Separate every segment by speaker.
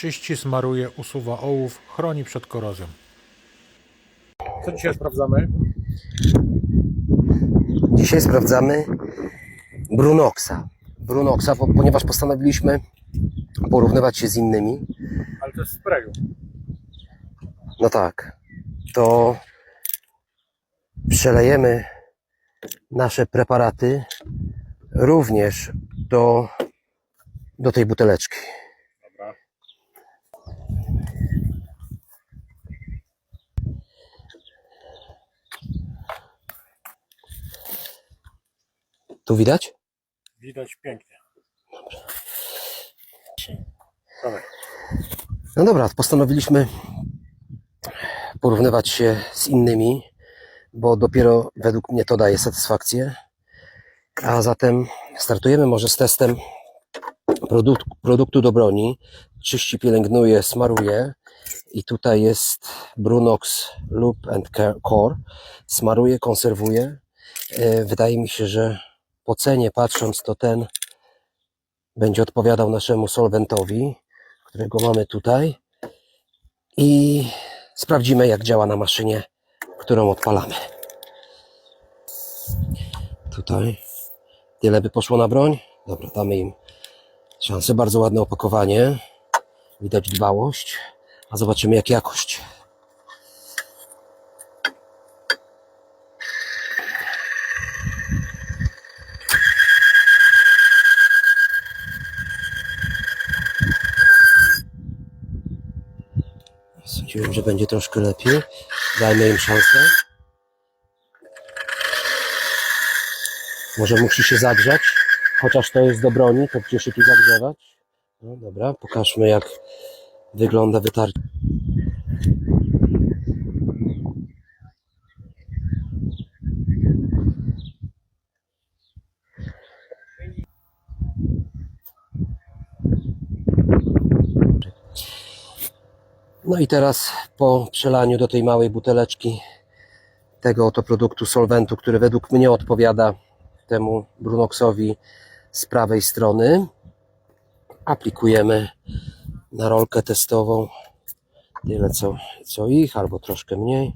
Speaker 1: Czyści, smaruje, usuwa ołów, chroni przed korozją. Co dzisiaj sprawdzamy?
Speaker 2: Dzisiaj sprawdzamy Brunoxa. Brunoxa, bo, ponieważ postanowiliśmy porównywać się z innymi.
Speaker 1: Ale to jest sprayu.
Speaker 2: No tak, to przelejemy nasze preparaty również do, do tej buteleczki. Tu widać?
Speaker 1: Widać pięknie. Dobra.
Speaker 2: No dobra, postanowiliśmy porównywać się z innymi, bo dopiero według mnie to daje satysfakcję. A zatem startujemy może z testem produkt, produktu do broni. Czyści, pielęgnuje, smaruje. I tutaj jest Brunox Loop and Core. Smaruje, konserwuje. E, Wydaje mi się, że po cenie patrząc, to ten będzie odpowiadał naszemu solwentowi, którego mamy tutaj. I sprawdzimy, jak działa na maszynie, którą odpalamy. Tutaj tyle by poszło na broń. Dobra, damy im szansę. Bardzo ładne opakowanie. Widać dbałość. A zobaczymy, jak jakość. Że będzie troszkę lepiej. Dajmy im szansę. Może musi się zagrzać, chociaż to jest do broni, to gdzie się tu zagrzewać? No dobra, pokażmy jak wygląda wytarcie. No i teraz po przelaniu do tej małej buteleczki tego oto produktu solwentu, który według mnie odpowiada temu Brunoxowi z prawej strony, aplikujemy na rolkę testową tyle co, co ich, albo troszkę mniej.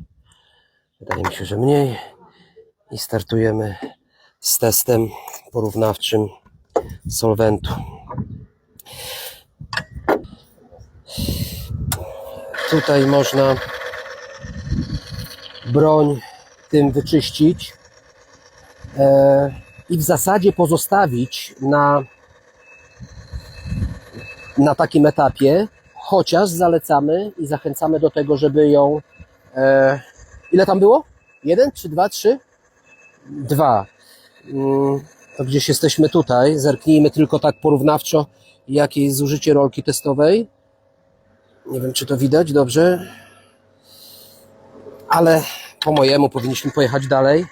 Speaker 2: Wydaje mi się, że mniej. I startujemy z testem porównawczym solwentu. Tutaj można broń tym wyczyścić e, i w zasadzie pozostawić na, na takim etapie, chociaż zalecamy i zachęcamy do tego, żeby ją. E, ile tam było? Jeden, czy dwa, trzy? Dwa. Mm, To gdzieś jesteśmy tutaj. Zerknijmy tylko tak porównawczo, jakie jest zużycie rolki testowej. Nie wiem, czy to widać dobrze, ale po mojemu powinniśmy pojechać dalej.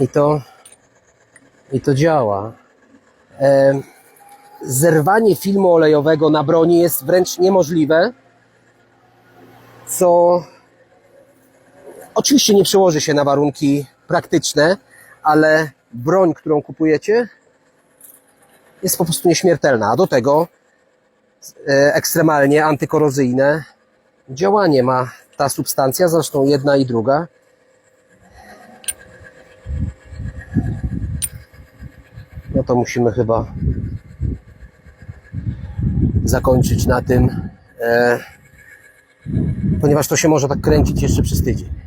Speaker 2: I to, i to działa. E, zerwanie filmu olejowego na broni jest wręcz niemożliwe, co oczywiście nie przełoży się na warunki praktyczne, ale broń, którą kupujecie, jest po prostu nieśmiertelna. A do tego e, ekstremalnie antykorozyjne działanie ma ta substancja, zresztą jedna i druga. No to musimy chyba zakończyć na tym, e, ponieważ to się może tak kręcić jeszcze przez tydzień.